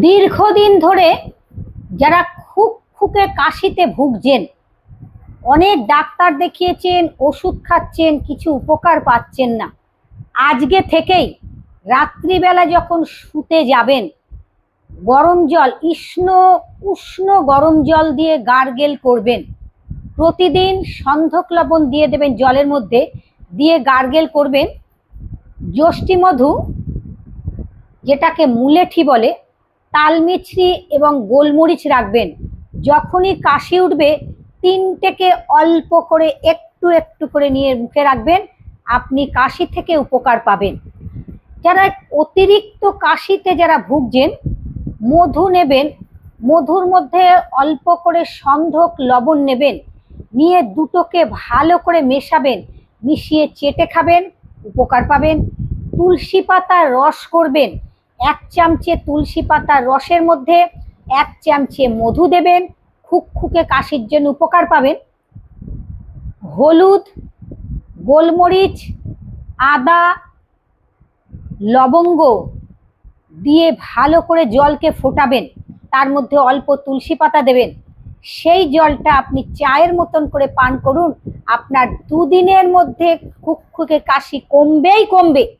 দীর্ঘদিন ধরে যারা খুব খুকে কাশিতে ভুগছেন, অনেক ডাক্তার দেখিয়েছেন, ওষুধ খাচ্ছেন, কিছু উপকার পাচ্ছেন না। আজকে থেকেই রাত্রিবেলা যখন শুতে যাবেন, গরম জল, উষ্ণ উষ্ণ গরম জল দিয়ে গার্গেল করবেন। প্রতিদিন সন্ধক লবণ দিয়ে দেবেন জলের মধ্যে, দিয়ে গার্গেল করবেন। যষ্টি মধু যেটাকে মুলেঠি বলে তালমিছরি এবং গোলমরিচ রাখবেন। যখনই কাশি উঠবে, তিনটেকে অল্প করে একটু একটু করে নিয়ে মুখে রাখবেন। আপনি কাশি থেকে উপকার পাবেন। যারা অতিরিক্ত কাশিতে যারা ভুগছেন, মধু নেবেন, মধুর মধ্যে অল্প করে সন্ধক লবণ নেবেন, নিয়ে দুটোকে ভালো করে মেশাবেন, মিশিয়ে চেটে খাবেন, উপকার পাবেন। তুলসী পাতার রস করবেন এক চামচে তুলসী পাতার রসের মধ্যে, এক চামচে মধু দেবেন, খুকখুকে কাশির জন্য উপকার পাবেন। হলুদ, গোলমরিচ, আদা, লবঙ্গ দিয়ে ভালো করে জলকে ফোটাবেন। তার মধ্যে অল্প তুলসী পাতা দেবেন। সেই জলটা আপনি চায়ের মতন করে পান করুন। আপনার দুদিনের মধ্যে খুকখুকে কাশি কমবেই কমবে।